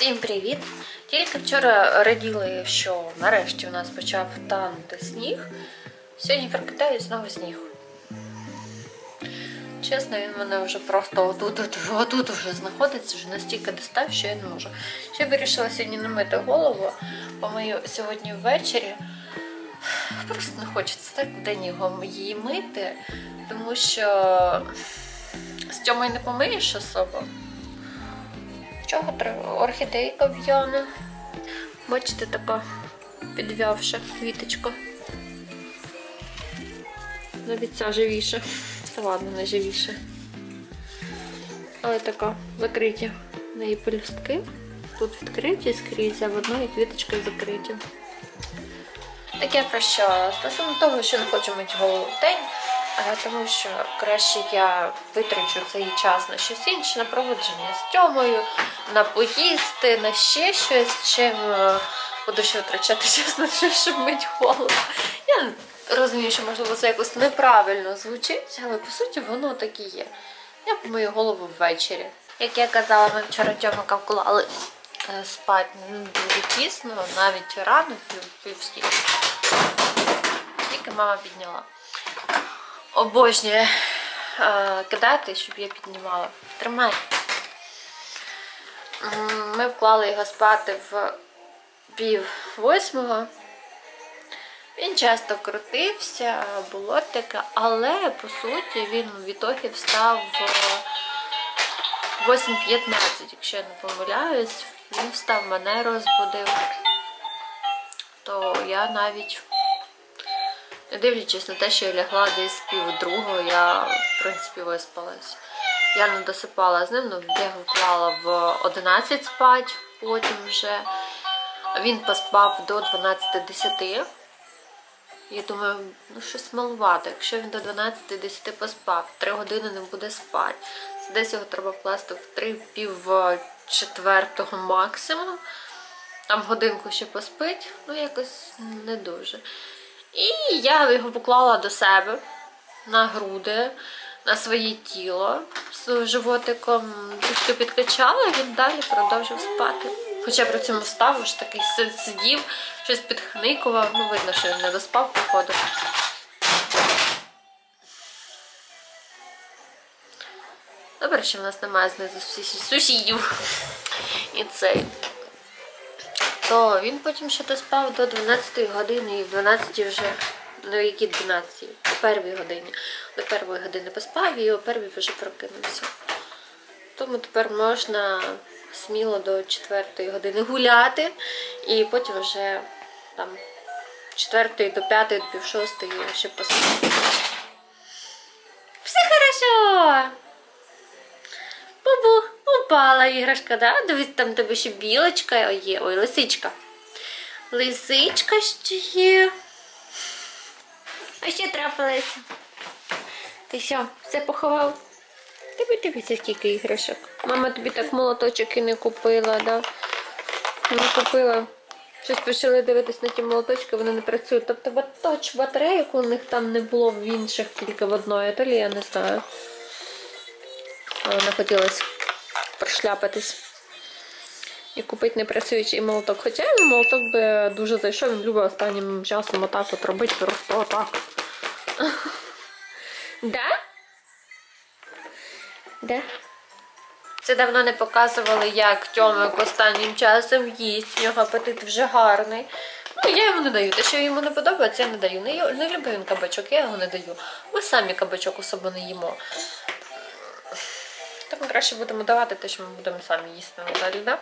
Всім привіт! Тільки вчора раділи, що нарешті у нас почав танути сніг. Сьогодні прокидаюсь знову сніг. Чесно, він мене вже просто отут, от, отут вже знаходиться, вже настільки достав, що я не можу. Ще вирішила сьогодні не мити голову, помию сьогодні ввечері. Просто не хочеться так в день його її мити, тому що з цьому не помиєш особо. Чого? Орхідейка в'яне. Бачите, така підв'явша квіточка. Навіть ця живіша. Це ладно, не живіше. Але така закриті в неї пелюстки. Тут відкриті скрізь, а в одної квіточки закриті. Таке про що? Стосовно того, що не хочу мити голову в день, тому що краще я витрачу цей час на щось інше, на проводження з тьомою, на поїсти, на ще щось, чим е, буду ще витрачати час на щось, щоб мити голову. Я розумію, що можливо це якось неправильно звучить, але по суті воно так і є. Я помию голову ввечері. Як я казала, ми вчора Тьомика вклали е, спати ну, дуже пізно, навіть рано, пів, пів скільки. Тільки мама підняла. Обожнює е, кидати, щоб я піднімала. Тримай. Ми вклали його спати в пів восьмого. Він часто крутився, було таке, але по суті він в ітогі встав в 8.15, якщо я не помиляюсь. Він встав, мене розбудив. То я навіть дивлячись на те, що я лягла десь пів другого, я, в принципі, виспалась. Я не досипала з ним, ну, я його вклала в 11 спать, потім вже. Він поспав до 12.10. Я думаю, ну щось малувато. Якщо він до 12.10 поспав, 3 години не буде спати. Десь його треба вкласти в 3 пів четвертого максимум. Там годинку ще поспить, ну якось не дуже. І я його поклала до себе на груди, на своє тіло з животиком трішки підкачала, і він далі продовжив спати. Хоча при цьому встав, аж такий сидів, щось підхникував. Ну, видно, що він не доспав, походу. Добре, що в нас немає знизу сусідів. І цей то він потім ще доспав до 12 години і в 12 вже, ну які 12, о першій годині. До першої години поспав і о першій вже прокинувся. Тому тепер можна сміло до 4 години гуляти і потім вже там 4 до 5 до пів 6 ще поспати. Все хорошо! Упала іграшка, да? Дивись, там тебе ще білочка є. Ой, лисичка. Лисичка ще є. А ще трапилося. Ти що, все поховав? Тебе дивися, скільки іграшок. Мама тобі так молоточок і не купила, да? Не купила. Щось почали дивитись на ті молоточки, вони не працюють. Тобто бат- точ батарейок у них там не було в інших, тільки в одної, то я не знаю. Але не хотілося прошляпатись і купити непрацюючий молоток. Хоча йому молоток би дуже зайшов, він любить останнім часом отак от робити, просто отак. Да? Да? Це давно не показували, як Тьомик останнім часом їсть. У нього апетит вже гарний. Ну, я йому не даю. Те, що йому не подобається, я не даю. Не, не любить він кабачок, я його не даю. Ми самі кабачок особо не їмо. Так ми краще будемо давати те, що ми будемо самі їсти надалі, да?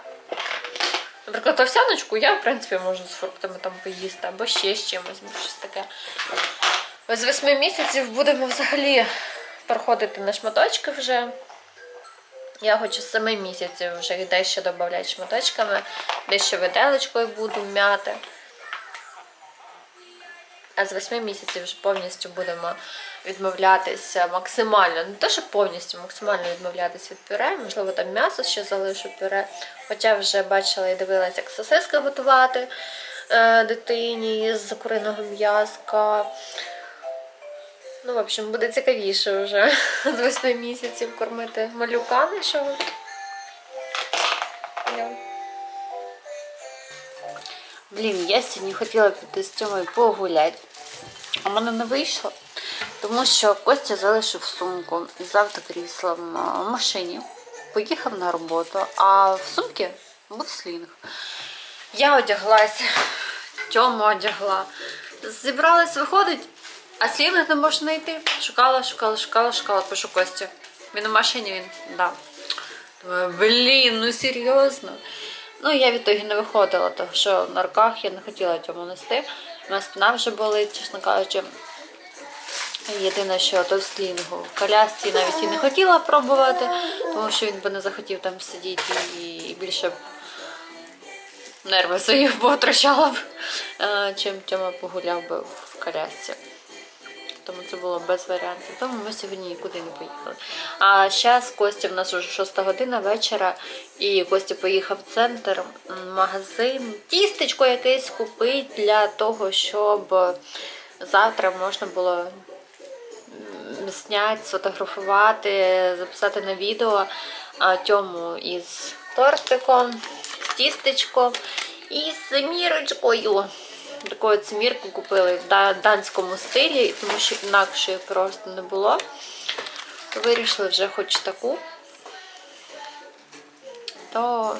Наприклад, овсяночку я, в принципі, можу з фруктами там поїсти, або ще з чимось, щось таке. З восьми місяців будемо взагалі проходити на шматочки вже. Я хочу з семи місяців вже дещо додати шматочками, дещо виделочкою буду м'яти. А з 8 місяців вже повністю будемо відмовлятися максимально, не те, що повністю, максимально відмовлятися від пюре. Можливо, там м'ясо ще залишу пюре. Хоча вже бачила і дивилася, як сосиски готувати е, дитині з куриного м'язка. Ну, в общем, буде цікавіше вже з 8 місяців кормити малюка нашого. Блін, я сьогодні хотіла піти з Тьомою погуляти. А в мене не вийшло, тому що Костя залишив сумку і завтра крісло в машині. Поїхав на роботу, а в сумці був слінг. Я одяглася, Тьому одягла. Зібралась виходить, а слінг не можна знайти. Шукала, шукала, шукала, шукала, пишу Костю. Він у машині, він да. Блін, ну серйозно. Ну, я від того не виходила, тому що на руках я не хотіла цьому нести. У мене спина вже болить, чесно кажучи. Єдине, що то в слінгу. В колясці навіть і не хотіла пробувати, тому що він би не захотів там сидіти і більше б нерви свої потрачала б, е, чим Тьома погуляв би в колясці. Тому це було без варіантів. Тому ми сьогодні нікуди не поїхали. А зараз Костя в нас вже 6 година вечора, і Костя поїхав в центр, магазин, тістечко якесь купити для того, щоб завтра можна було зняти, сфотографувати, записати на відео Тьому із тортиком, з тістечком і з мірочкою. Таку от мірку купили в данському стилі, тому що інакше просто не було. Вирішили вже хоч таку, то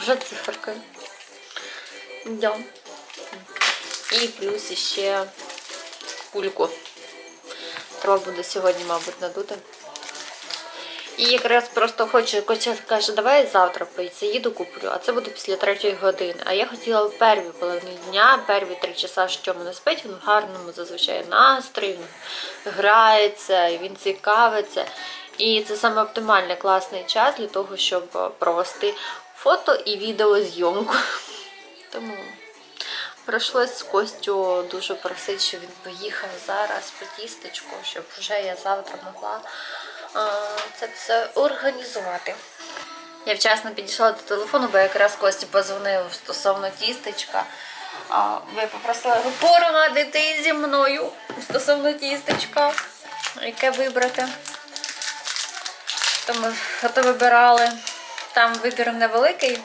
вже циферки. Да. І плюс ще кульку. Треба буде сьогодні, мабуть, надути. І якраз просто хочу, Костя каже, давай завтра поїдь, їду куплю, а це буде після третьої години. А я хотіла в первій половині дня, перві три часа, що мене спить, він в гарному зазвичай настрої, він грається, він цікавиться. І це саме оптимальний класний час для того, щоб провести фото і відеозйомку. Тому прийшлось Костю дуже просити, щоб він поїхав зараз по тістечку, щоб вже я завтра могла це все організувати. Я вчасно підійшла до телефону, бо якраз Кості позвонив стосовно тістечка. Ви попросили порадити зі мною стосовно тістечка, яке вибрати. То ми то вибирали. Там вибір невеликий,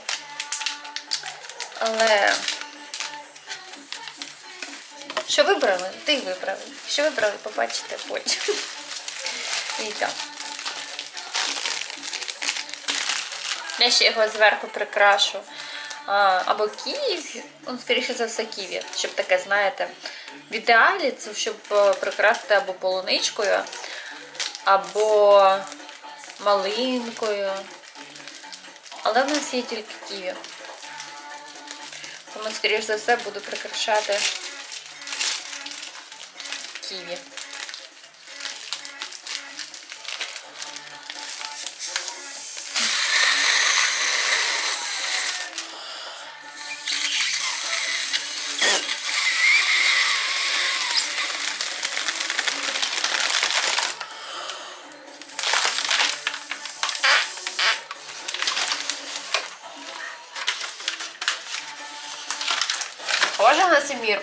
але що вибрали, ти вибрали. Що вибрали, побачите потім. І так. Я ще його зверху прикрашу. Або ківі, ну, скоріше за все, ківі, щоб таке, знаєте, в ідеалі це щоб е, прикрасити або полуничкою, або малинкою. Але в нас є тільки ківі. Тому, скоріше за все, буду прикрашати ківі.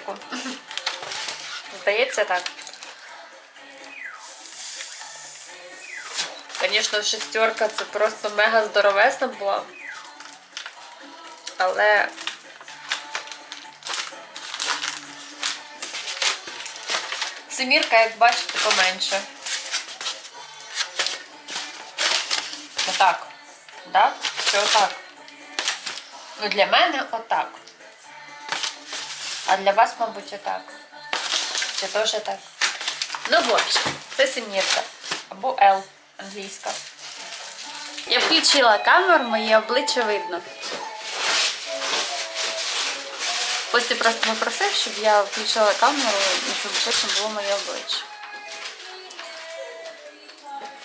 На. Здається так. Звісно, шестерка це просто мега здоровесна була. Але семірка, як бачите, поменше. Отак. Да? Чи отак? Ну, для мене отак. А для вас, мабуть, отак. Чи теж так? Ну, в общем, це семірка. Або L англійська. Я включила камеру, моє обличчя видно. Костя просто попросив, щоб я включила камеру і щоб точно було моє обличчя.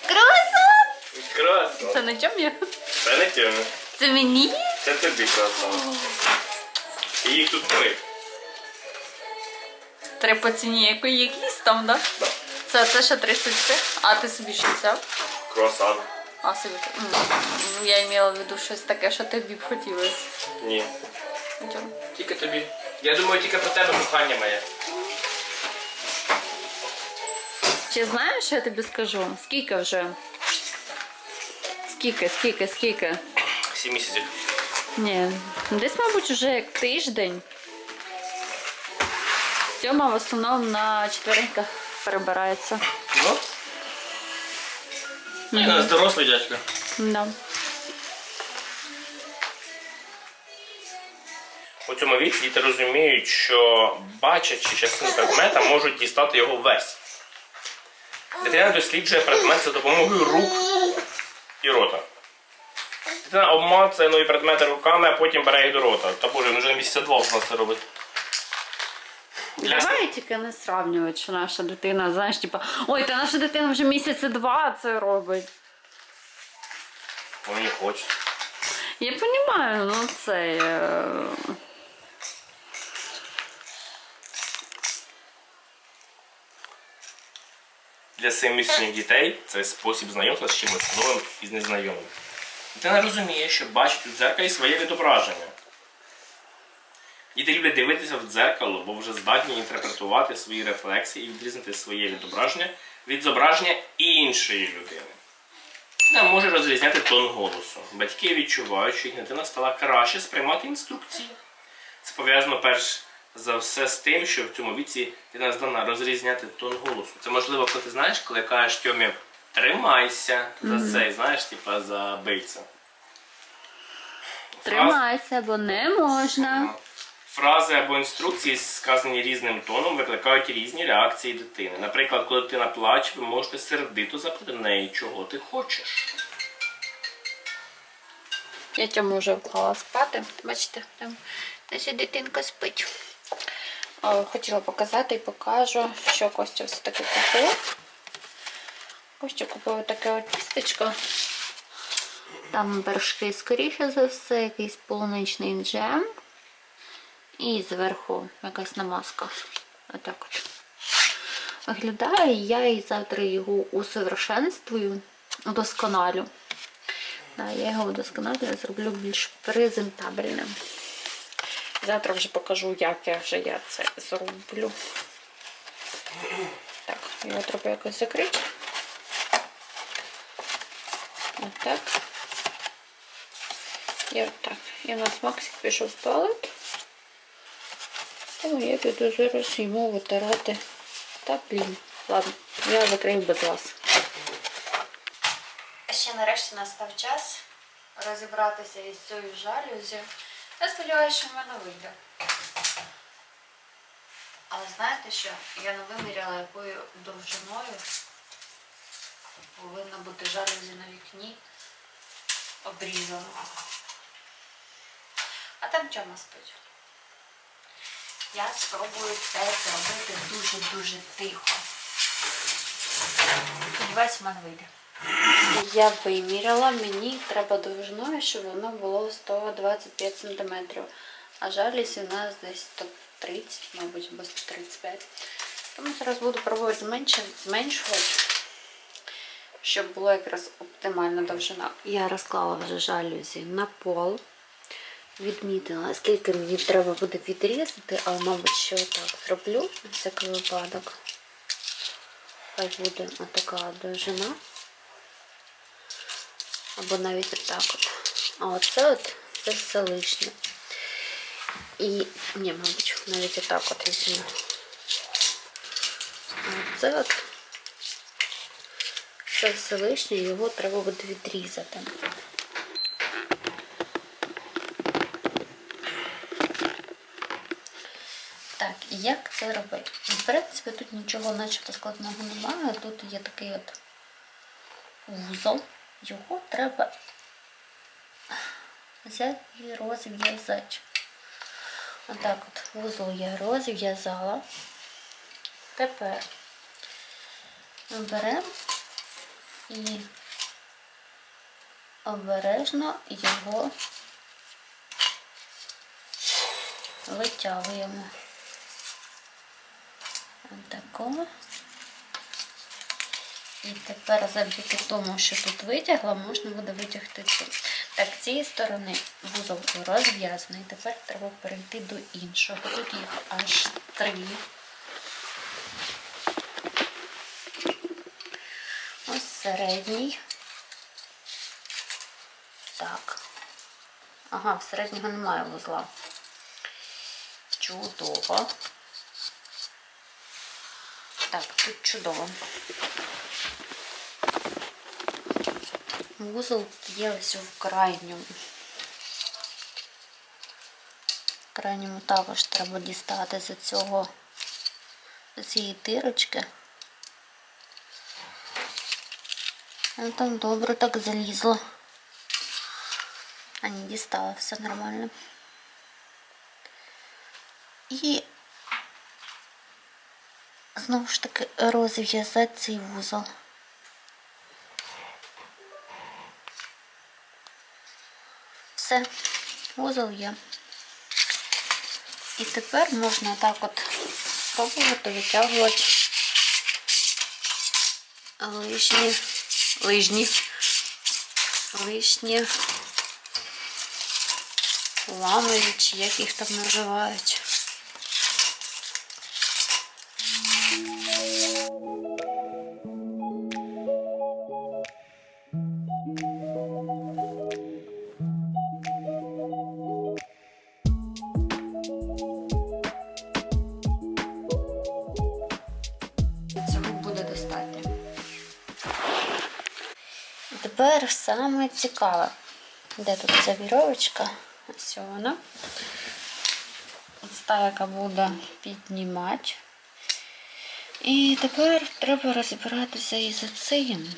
Краса! Краса. Це на чому я? Це не тьому. Це мені? Це тобі краса. І їх тут три. Три по ціні якої якісь там? Да. Це, це ще 33. А ти собі що взяв? Круасан. А собі. м, ну, Я мала в виду щось таке, що тобі б хотілося. Ні. Тільки тобі. Я думаю, тільки про тебе кохання моє. Чи знаєш, що я тобі скажу? Скільки вже? Скільки, скільки, скільки? Сім місяців. Ні, десь, мабуть, уже як тиждень. Тьома в основному на четвереньках перебирається. Ну? Ні, нас дорослий дядько. Да. У цьому віці діти розуміють, що бачачи частину предмета, можуть дістати його весь. Дитина досліджує предмет за допомогою рук і рота. Дитина обмацує нові предмети руками, а потім бере їх до рота. Та боже, він вже місяця два в нас це робить. Для Давай тільки не сравнювати, що наша дитина, знаєш, типа, ой, та наша дитина вже місяці два це робить. Вони не хочуть. Я розумію, ну це. е, Для семимісячних дітей це спосіб знайомства з чимось новим і з незнайомим. Дитина розуміє, що бачить у дзеркалі своє відображення. Діти люблять дивитися в дзеркало, бо вже здатні інтерпретувати свої рефлексії і відрізнити своє відображення від зображення іншої людини. Дитина може розрізняти тон голосу. Батьки відчувають, що їх дитина стала краще сприймати інструкції. Це пов'язано перш за все з тим, що в цьому віці дитина здана розрізняти тон голосу. Це можливо, коли ти знаєш, коли кажеш Тьомі тримайся за цей, знаєш, типа за бийця. Тримайся, бо не можна. Фрази або інструкції, сказані різним тоном, викликають різні реакції дитини. Наприклад, коли дитина плаче, ви можете сердито запитати неї, чого ти хочеш. Я цьому вже вклала спати. Бачите, там наша дитинка спить. Хотіла показати і покажу, що Костя все-таки купив. Костя купив таке от тістечко. Там вершки, скоріше за все, якийсь полуничний джем. І зверху якась намазка. Отак от. Виглядає, я і завтра його усовершенствую, удосконалю. Да, я його удосконалю, зроблю більш презентабельним. Завтра вже покажу, як я вже я це зроблю. Так, його треба якось закрити. Отак. І отак. І у нас Максик пішов в туалет. Тому я піду зараз йому витирати. Та блін. Ладно, я закрию без вас. Ще нарешті настав час розібратися із цією жалюзі. Я сподіваюся, що в мене вийде. Але знаєте що? Я не виміряла, якою довжиною повинна бути жалюзі на вікні обрізана. А там чому спить? Я спробую це зробити дуже-дуже тихо. Сподіваюся, в мене вийде. Я виміряла, мені треба довжиною, щоб воно було 125 см. А жалість у нас десь 130, мабуть, або 135. Тому зараз буду пробувати зменшувати, щоб була якраз оптимальна довжина. Я розклала вже жалюзі на пол. Відмітила, скільки мені треба буде відрізати, але, мабуть, що так зроблю на всякий випадок. Хай буде отака довжина. Або навіть отак от. А оце от це все лишнє. І, ні, мабуть, навіть отак от візьму. А оце от це все лишнє, його треба буде відрізати. Так, і як це робити? В принципі, тут нічого начебто складного немає. Тут є такий от вузол. Його треба взяти і розв'язати. Отак от вузол я розв'язала. Тепер беремо і обережно його витягуємо. Отако. І тепер завдяки тому, що тут витягла, можна буде витягти тут. Так, з цієї сторони вузол розв'язаний. Тепер треба перейти до іншого. Тут їх аж три. Ось середній. Так. Ага, в середнього немає вузла. Чудово. Так, тут чудово. Вузол є ось в крайньому. В крайньому також треба дістати з цього з цієї дирочки. Ну там добре так залізло. А не дістала, все нормально. І знову ж таки розв'язати цей вузол. Все, вузол є. І тепер можна так от спробувати витягувати лишні, лижні, лишні ламові, чи як їх там називають. Тепер саме цікаве. Де тут ця віровочка? Ось вона. Ось та, яка буде піднімати. І тепер треба розібратися із цим.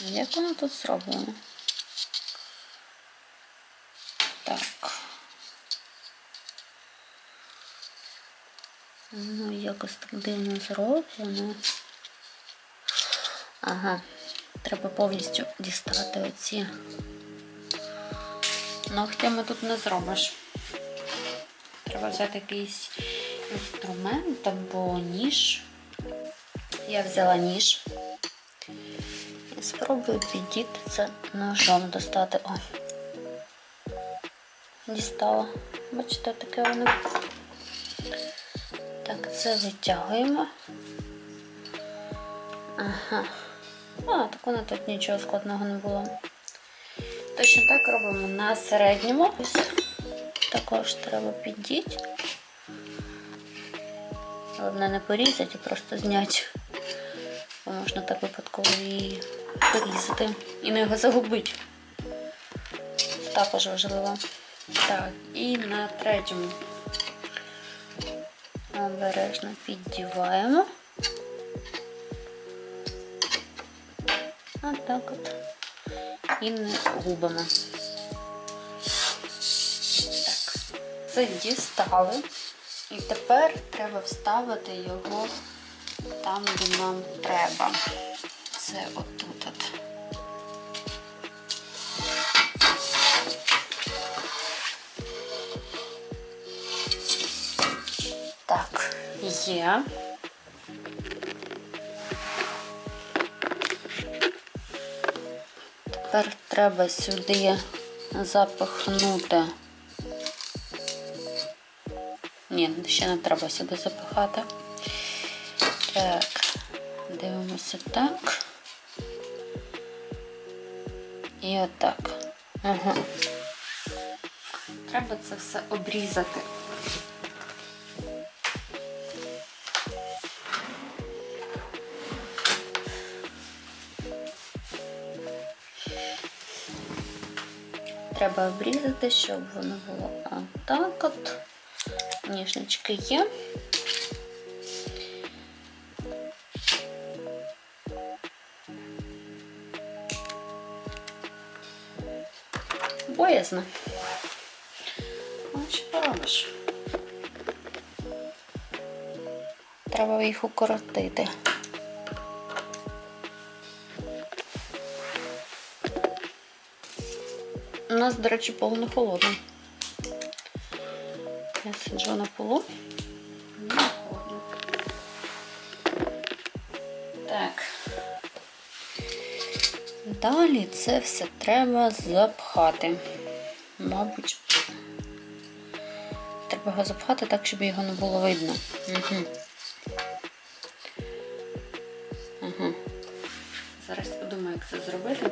Як воно тут зроблено? Так. Ну, якось так дивно зроблено. Ага, треба повністю дістати оці. Ногтями тут не зробиш. Треба взяти якийсь інструмент або ніж. Я взяла ніж. І спробую підійти це ножом достати. О. Дістала. Бачите, таке воно. Так, це витягуємо. Ага. А, так воно тут нічого складного не було. Точно так робимо на середньому. Також треба піддіти. Головне не порізати, а просто зняти. Бо можна так випадково і порізати. І не його загубити. Також важливо. Так, і на третьому обережно піддіваємо. Отак от. І не губимо. Так. Це дістали. І тепер треба вставити його там, де нам треба. Це отут. От. Так, є. Тепер треба сюди запихнути. Ні, ще не треба сюди запихати. Так, дивимося так. І отак. Ага. Треба це все обрізати. Треба обрізати, щоб воно було отак от. Ніжнички є. Боязно. Ну, що поробиш? Треба їх укоротити. Нас, до речі, пол не холодний. Я сиджу на полу. Холодно. Так. Далі це все треба запхати. Мабуть, треба його запхати так, щоб його не було видно. Угу. Угу. Зараз подумаю, як це зробити.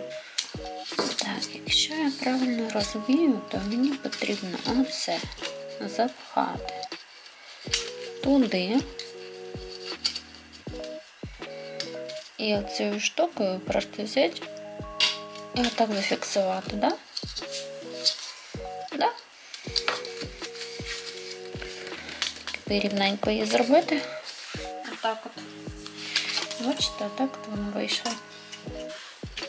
Так, якщо я правильно розумію, то мені потрібно оце запхати туди. І оцією штукою просто взяти і отак зафіксувати, да? Да? Тепер рівненько її зробити. Отак от. Бачите, так от воно вийшло.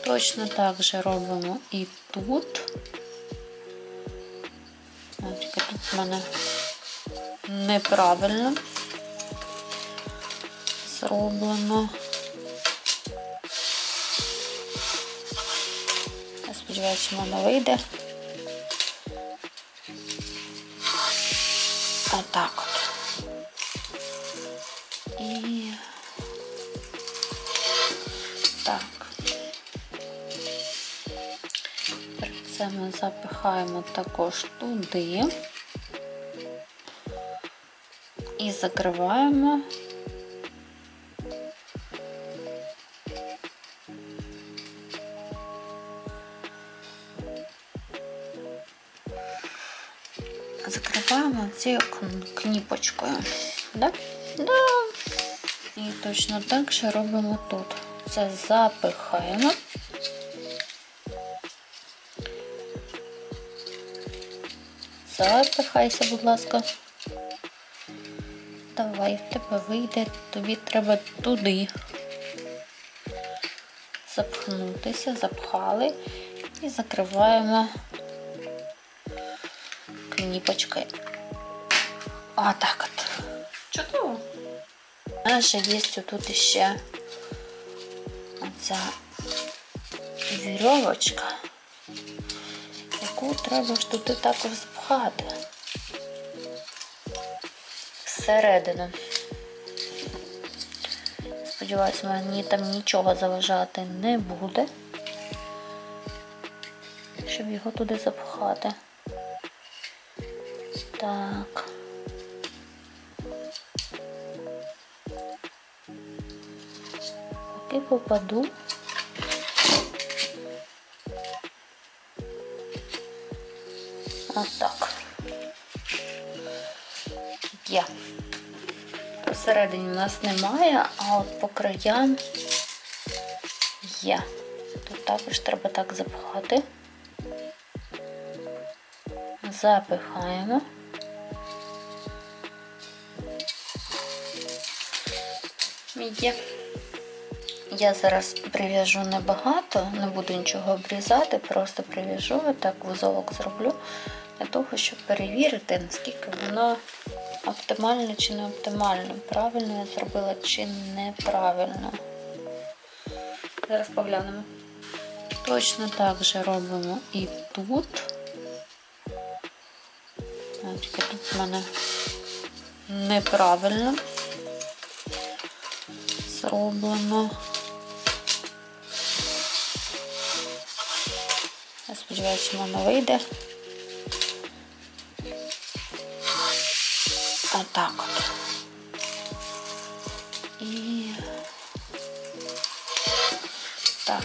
Точно так же робимо і тут. Тільки тут в мене неправильно зроблено. Я сподіваюся, воно вийде. Отак запихаємо також туди і закриваємо. Закриваємо цією кніпочкою. Да? Да. І точно так же робимо тут. Це запихаємо. Запихайся, будь ласка. Давай, в тебе вийде, тобі треба туди. Запхнутися, запхали і закриваємо кніпочкою. Отак от. Чудово. У нас же є тут ще оця вірьовочка, яку треба ж туди також запхати всередину. Сподіваюсь, мені там нічого заважати не буде, щоб його туди запхати. Так. Поки попаду. Отак. Посередині у нас немає, а от по краям є. Тут також треба так запхати. Запихаємо. Є. Я зараз прив'яжу небагато, не буду нічого обрізати, просто прив'яжу, так вузолок зроблю для того, щоб перевірити, наскільки воно оптимально чи не оптимально. Правильно я зробила чи неправильно. Зараз поглянемо. Точно так же робимо і тут. Тільки тут в мене неправильно зроблено. Я сподіваюся, воно вийде. Отак от. І так.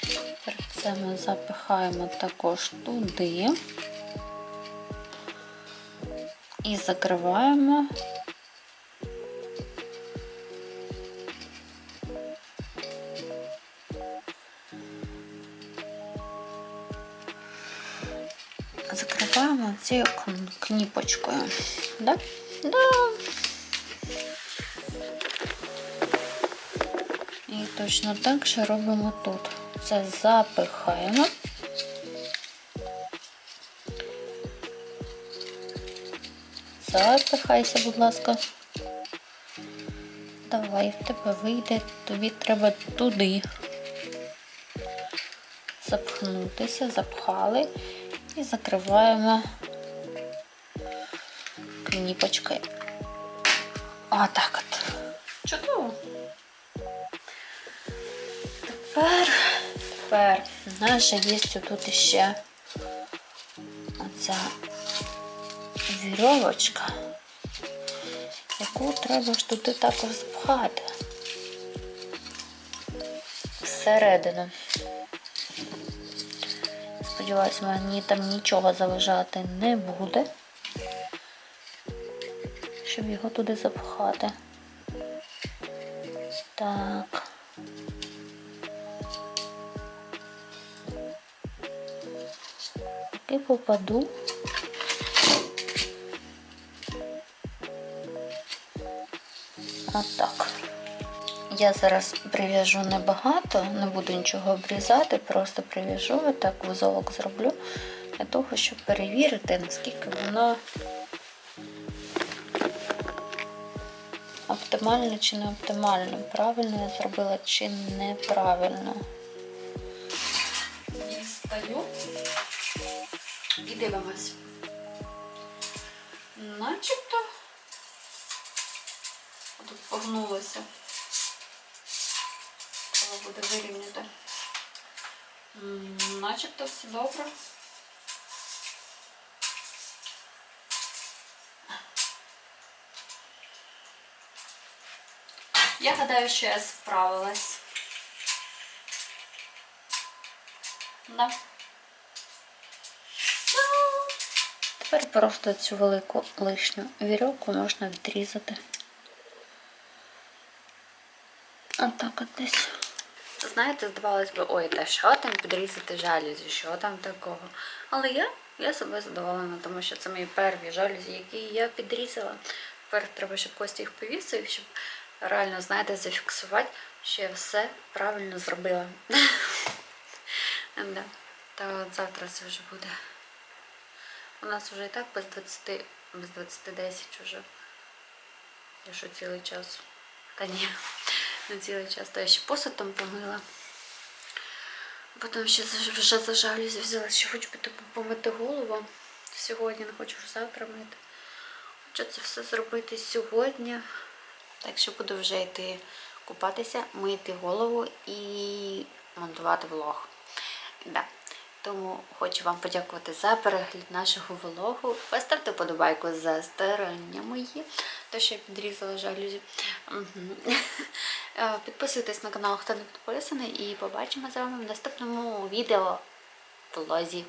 Тепер Це ми запихаємо також туди і закриваємо. Кніпочкою. Да? Да. І точно так же робимо тут. Це запихаємо. Запихайся, будь ласка. Давай, в тебе вийде, тобі треба туди. Запхнутися, запхали і закриваємо кніпочкою. Отак от. Чудово. Тепер, тепер у нас же є тут ще оця вірьовочка, яку треба ж туди також запхати. всередину. Сподіваюсь, мені там нічого заважати не буде. Щоб його туди запхати. Так. І попаду. Отак. Я зараз прив'яжу небагато, не буду нічого обрізати, просто прив'яжу, так вузолок зроблю для того, щоб перевірити, наскільки воно оптимально чи не оптимально, правильно я зробила чи неправильно. Дістаю і дивимось. Начебто тут погнулося. Треба буде вирівняти. Начебто все добре. Я гадаю, що я справилась. Да. Тепер просто цю велику лишню вірьовку можна відрізати. Отак от десь. Знаєте, здавалось би, ой, та що там підрізати жалюзі, що там такого. Але я, я себе задоволена, тому що це мої перві жалюзі, які я підрізала. Тепер треба, щоб Костя їх повісив, щоб реально, знаєте, зафіксувати, що я все правильно зробила. Да. Та от завтра це вже буде. У нас вже і так без 20, без 20 10 вже. Я що цілий час. Та ні, не цілий час. То я ще посуд там помила. Потім ще вже за взяла, що хочу піти помити голову. Сьогодні не хочу завтра мити. Хочу це все зробити сьогодні. Так що буду вже йти купатися, мити голову і монтувати влог. Да. Тому хочу вам подякувати за перегляд нашого влогу. Поставте подобайку за старання мої, те, що я підрізала жалюзі. Підписуйтесь на канал, хто не підписаний, і побачимо з вами в наступному відео влозі.